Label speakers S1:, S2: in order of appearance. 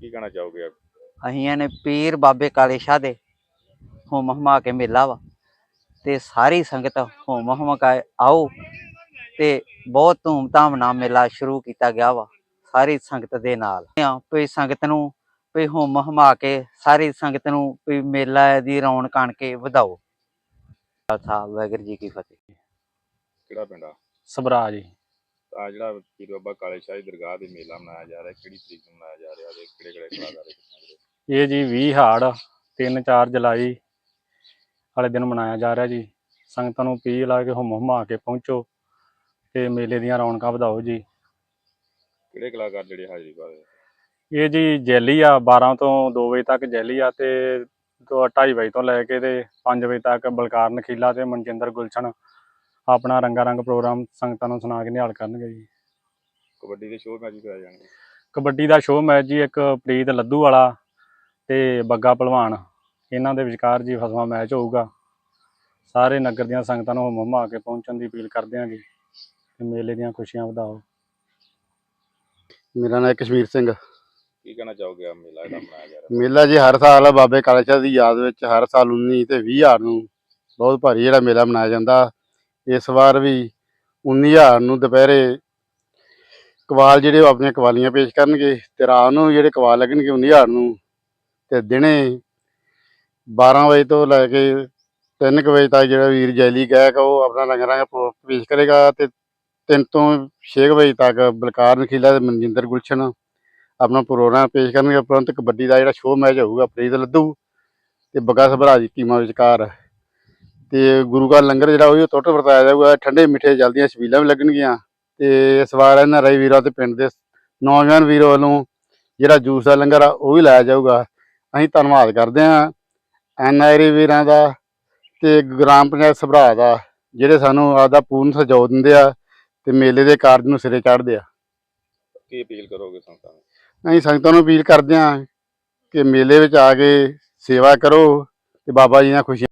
S1: ਕੀ ਕਹਿਣਾ ਚਾਹੋਗੇ ਆਪ?
S2: ਅਸੀਂ ਇਹਨੇ ਪੀਰ ਬਾਬੇ ਕਾਲੇ ਸ਼ਾਹ ਦੇ ਹੋਮ ਹਮਾ ਕੇ ਮੇਲਾ ਵਾ ਤੇ ਸਾਰੀ ਸੰਗਤ ਹੋਮ ਹਮਾ ਕੇ ਆਓ ਤੇ ਬਹੁਤ ਧੂਮਧਾਮ ਨਾਲ ਮੇਲਾ ਸ਼ੁਰੂ ਕੀਤਾ ਗਿਆ ਵਾ ਸਾਰੀ ਸੰਗਤ ਦੇ ਨਾਲ। ਆ ਵੀ ਸੰਗਤ ਨੂੰ ਵੀ ਹੋਮ ਹਮਾ ਕੇ ਸਾਰੀ ਸੰਗਤ ਨੂੰ ਵੀ ਮੇਲਾ ਦੀ ਰੌਣਕ ਆਣ ਕੇ ਵਧਾਓ। ਖਾਲਸਾ ਵਾਹਿਗੁਰੂ ਜੀ ਕੀ ਫਤਿਹ।
S1: ਕਿਹੜਾ ਪਿੰਡ ਆ?
S3: ਸਭਰਾ ਜੀ।
S1: ਆ ਜਿਹੜਾ ਪੀਰ ਬਾਬਾ ਕਾਲੇ ਸ਼ਾਹ ਦੀ ਦਰਗਾਹ ਦੇ ਮੇਲਾ ਮਨਾਇਆ ਜਾ ਰਿਹਾ ਕਿਹੜੀ ਤਰੀਕ ਨੂੰ ਮਨਾਇਆ ਜਾ ਰਿਹਾ ਤੇ ਕਿਹੜੇ ਕਿਹੜੇ ਕਲਾਕਾਰ ਇਹ
S3: ਜੀ 20 ਹਾੜ 3-4 ਜੁਲਾਈ ਵਾਲੇ ਦਿਨ ਮਨਾਇਆ ਜਾ ਰਿਹਾ ਜੀ। ਸੰਗਤਾਂ ਨੂੰ ਅਪੀਲ ਲਾ ਕੇ ਹੁਮ ਹੁਮਾ ਕੇ ਪਹੁੰਚੋ ਤੇ ਮੇਲੇ ਦੀਆਂ ਰੌਣਕਾਂ ਵਧਾਓ ਜੀ।
S1: ਕਿਹੜੇ ਕਲਾਕਾਰ ਜਿਹੜੇ ਹਾਜ਼ਰੀ ਪਾ ਰਹੇ
S3: ਇਹ ਜੀ ਜੈਲੀ ਆ 12 ਤੋਂ 2 ਵਜੇ ਤੱਕ ਜੈਲੀ ਆ ਤੇ 2:30 ਵਜੇ ਤੋਂ ਲੈ ਕੇ ਤੇ 5 ਵਜੇ ਤੱਕ ਬਲਕਾਰ ਨਖੀਲਾ ਤੇ ਮਨਜਿੰਦਰ ਗੁਲਸ਼ਨ ਆਪਣਾ ਰੰਗਾ ਰੰਗ ਪ੍ਰੋਗਰਾਮ ਸੰਗਤਾਂ ਨੂੰ ਸੁਣਾ ਕੇ ਨਿਹਾਲ ਕਰਨਗੇ ਜੀ।
S1: ਕਬੱਡੀ ਦੇ ਸ਼ੋਅ ਮੈਚ ਵੀ ਕਰਾਏ ਜਾਣਗੇ।
S3: ਕਬੱਡੀ ਦਾ ਸ਼ੋਅ ਮੈਚ ਜੀ ਇੱਕ ਪ੍ਰੀਤ ਲੱਧੂ ਵਾਲਾ ਤੇ ਬੱਗਾ ਭਲਵਾਨ। ਇਹਨਾਂ ਦੇ ਵਿਚਕਾਰ ਜੀ ਫਸਵਾ ਮੈਚ ਹੋਊਗਾ। ਸਾਰੇ ਨਗਰ ਦੀਆਂ ਸੰਗਤਾਂ ਨੂੰ ਹੁਮ ਹੁਮਾ ਕੇ ਪਹੁੰਚਣ ਦੀ ਅਪੀਲ ਕਰਦੇ ਹਾਂ ਜੀ ਤੇ ਮੇਲੇ ਦੀਆਂ ਖੁਸ਼ੀਆਂ ਵਧਾਓ।
S4: ਮੇਰਾ ਨਾਮ ਕਸ਼ਮੀਰ ਸਿੰਘ
S1: ਕੀ ਕਹਿਣਾ ਚਾਹੋਗੇ ਆ ਮੇਲਾ ਜਿਹੜਾ ਮਨਾਇਆ ਜਾ ਰਿਹਾ?
S4: ਮੇਲਾ ਜੀ ਹਰ ਸਾਲ ਬਾਬੇ ਕਾਲੇ ਸ਼ਾਹ ਦੀ ਯਾਦ ਵਿੱਚ ਹਰ ਸਾਲ 19 ਤੇ 20 ਹਜ਼ਾਰ ਨੂੰ ਬਹੁਤ ਭਾਰੀ ਜਿਹੜਾ ਮੇਲਾ ਮਨਾਇਆ ਜਾਂਦਾ। ਇਸ ਵਾਰ ਵੀ 19 ਹਜ਼ਾਰ ਨੂੰ ਦੁਪਹਿਰੇ ਕਵਾਲ ਜਿਹੜੇ ਉਹ ਆਪਣੀਆਂ ਕਵਾਲੀਆਂ ਪੇਸ਼ ਕਰਨਗੇ ਤੇ ਰਾਤ ਨੂੰ ਜਿਹੜੇ ਕਵਾਲ ਲੱਗਣਗੇ 19 ਹਜ਼ਾਰ ਨੂੰ ਤੇ ਦਿਨੇ 12 ਵਜੇ ਤੋਂ ਲੈ ਕੇ 3 ਵਜੇ ਤੱਕ ਜਿਹੜਾ ਵੀਰ ਜੈਲੀ ਗਾਇਕ ਉਹ ਆਪਣਾ ਰੰਗ ਰੰਗ ਪ੍ਰੋ- ਪੇਸ਼ ਕਰੇਗਾ ਤੇ 3 ਤੋਂ 6 ਵਜੇ ਤੱਕ ਬਲਕਾਰ ਨਖੀਲਾ ਤੇ ਮਨਜਿੰਦਰ ਗੁਲਸ਼ਨ ਆਪਣਾ ਪ੍ਰੋਗਰਾਮ ਪੇਸ਼ ਕਰਨਗੇ, ਉਪਰੰਤ ਕਬੱਡੀ ਦਾ ਜਿਹੜਾ ਸ਼ੋਅ ਮੈਚ ਹੋਊਗਾ, ਪ੍ਰੀਤ ਲੱਦੂ ਤੇ ਬੱਗਾ ਸਭਰਾ ਦੀ ਟੀਮਾਂ ਵਿਚਕਾਰ। ਤੇ ਗੁਰੂ ਘਰ ਲੰਗਰ ਜਿਹੜਾ ਉਹ ਵੀ ਟੁੱਟ ਵਰਤਾਇਆ ਜਾਊਗਾ ਠੰਡੇ ਮਿੱਠੇ ਜਲਦੀਆਂ ਛਬੀਲਾਂ ਵੀ ਲੱਗਣਗੀਆਂ ਤੇ ਇਸ ਵਾਰ ਇਹਨਾਂ ਰਾਈ ਵੀਰਾਂ ਤੇ ਪਿੰਡ ਦੇ ਨੌਜਵਾਨ ਵੀਰਾਂ ਵੱਲੋਂ ਜਿਹੜਾ ਜੂਸ ਦਾ ਲੰਗਰ ਆ ਉਹ ਵੀ ਲਾਇਆ ਜਾਊਗਾ। ਅਸੀਂ ਧੰਨਵਾਦ ਕਰਦੇ ਹਾਂ ਐਨਆਰਏ ਵੀਰਾਂ ਦਾ ਤੇ ਗ੍ਰਾਮ ਪੰਚਾਇਤ ਸਭਰਾ ਦਾ ਜਿਹੜੇ ਸਾਨੂੰ ਆਪਦਾ ਪੂਰਨ ਸਹਿਯੋਗ ਦਿੰਦੇ ਆ ਤੇ ਮੇਲੇ ਦੇ ਕਾਰਜ ਨੂੰ ਸਿਰੇ ਚੜ੍ਹਦੇ ਆ।
S1: ਕੀ ਅਪੀਲ ਕਰੋਗੇ ਸੰਗਤਾਂ ਨੂੰ?
S4: ਅਸੀਂ ਸੰਗਤਾਂ ਨੂੰ ਅਪੀਲ ਕਰਦੇ ਹਾਂ ਕਿ ਮੇਲੇ ਵਿੱਚ ਆ ਕੇ ਸੇਵਾ ਕਰੋ ਤੇ ਬਾਬਾ ਜੀ ਨਾਲ ਖੁਸ਼ੀ